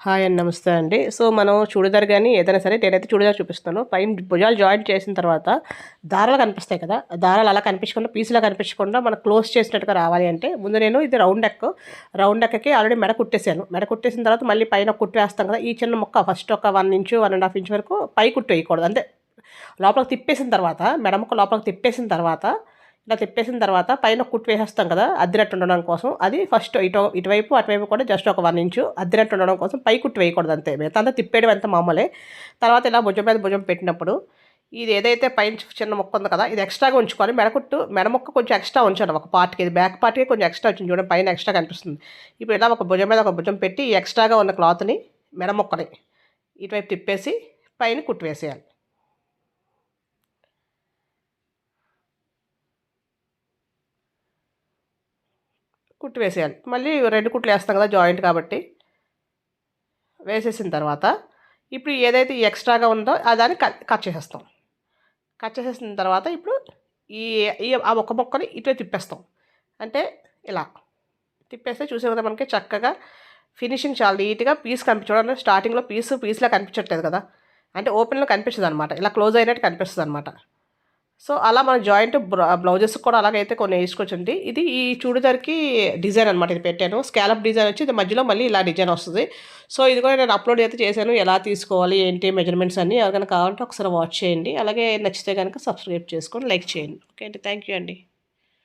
Hi అండి నమస్తే అండి. సో మనం చూడిదార్ కానీ ఏదైనా సరే నేనైతే చూడిదార్ చూపిస్తాను. పైన భుజాలు జాయింట్ చేసిన తర్వాత దారాలు కనిపిస్తాయి కదా దారాలు అలా కనిపించకుండా పీసులా కనిపించకుండా మనం క్లోజ్ చేసినట్టుగా రావాలి అంటే ముందు నేను ఇది రౌండ్ నెక్ రౌండ్ ఎక్కకి ఆల్రెడీ మెడ కుట్టేసాను మెడ కుట్టేసిన తర్వాత మళ్ళీ పైన కుట్టు వేస్తాం కదా ఈ చిన్న మొక్క ఫస్ట్ ఒక one inch one and half inch వరకు పై కుట్టు వేయకూడదు అంతే. లోపలికి తిప్పేసిన తర్వాత మెడ మొక్క లోపలికి తిప్పేసిన తర్వాత ఇలా తిప్పేసిన తర్వాత పైన కుట్టు వేసేస్తాం కదా అద్దినట్టు ఉండడం కోసం. అది ఫస్ట్ ఇటు ఇటువైపు అటువైపు కూడా జస్ట్ ఒక వన్ ఇంచు అద్దినట్టు ఉండడం కోసం పై కుట్టు వేయకూడదు అంతే. మిగతా అంతా తిప్పేయడం అంత మామూలే. తర్వాత ఇలా భుజం మీద భుజం పెట్టినప్పుడు ఇది ఏదైతే పైన చిన్న మొక్క ఉంది కదా ఇది ఎక్స్ట్రాగా ఉంచుకోవాలి. మెడకుట్టు మెడ మొక్క కొంచెం ఎక్స్ట్రా ఉంచాను ఒక పార్ట్కి ఇది బ్యాక్ పార్ట్కి కొంచెం ఎక్స్ట్రా వచ్చింది చూడండి పైన ఎక్స్ట్రా కనిపిస్తుంది. ఇప్పుడు ఇలా ఒక భుజం మీద ఒక భుజం పెట్టి ఎక్స్ట్రాగా ఉన్న క్లాత్ని మెడ మొక్కని ఇటువైపు తిప్పేసి పైన కుట్టు వేసేయాలి కుట్టు వేసేయాలి. మళ్ళీ రెండు కుట్లు వేస్తాం కదా జాయింట్ కాబట్టి. వేసేసిన తర్వాత ఇప్పుడు ఏదైతే ఎక్స్ట్రాగా ఉందో దాన్ని కట్ కట్ చేసేస్తాం. కట్ చేసేసిన తర్వాత ఇప్పుడు ఈ ఆ ఒక్క మొక్కని ఇటువే తిప్పేస్తాం. అంటే ఇలా తిప్పేస్తే చూసే కదా మనకి చక్కగా ఫినిషింగ్ చాలా నీట్గా పీస్ కనిపించడం స్టార్టింగ్లో పీస్ పీస్లా కనిపించట్లేదు కదా. అంటే ఓపెన్లో కనిపిస్తుంది అనమాట ఇలా క్లోజ్ అయినట్టు కనిపిస్తుంది అనమాట సో అలా మన జాయింట్ బ్లౌజెస్ కూడా అలాగైతే కొన్ని వేసుకోవచ్చండి ఇది ఈ చూడిదార్కి డిజైన్ అనమాట ఇది పెట్టాను. స్కాలప్ డిజైన్ వచ్చి ఇది మధ్యలో మళ్ళీ ఇలా డిజైన్ వస్తుంది. సో ఇది కూడా నేను అప్లోడ్ అయితే చేశాను. ఎలా తీసుకోవాలి ఏంటి మెజర్మెంట్స్ అన్నీ ఎవరికైనా కావాలంటే ఒకసారి వాచ్ చేయండి. అలాగే నచ్చితే కనుక సబ్స్క్రైబ్ చేసుకొని లైక్ చేయండి. ఓకే అండి. థ్యాంక్ యూ అండి.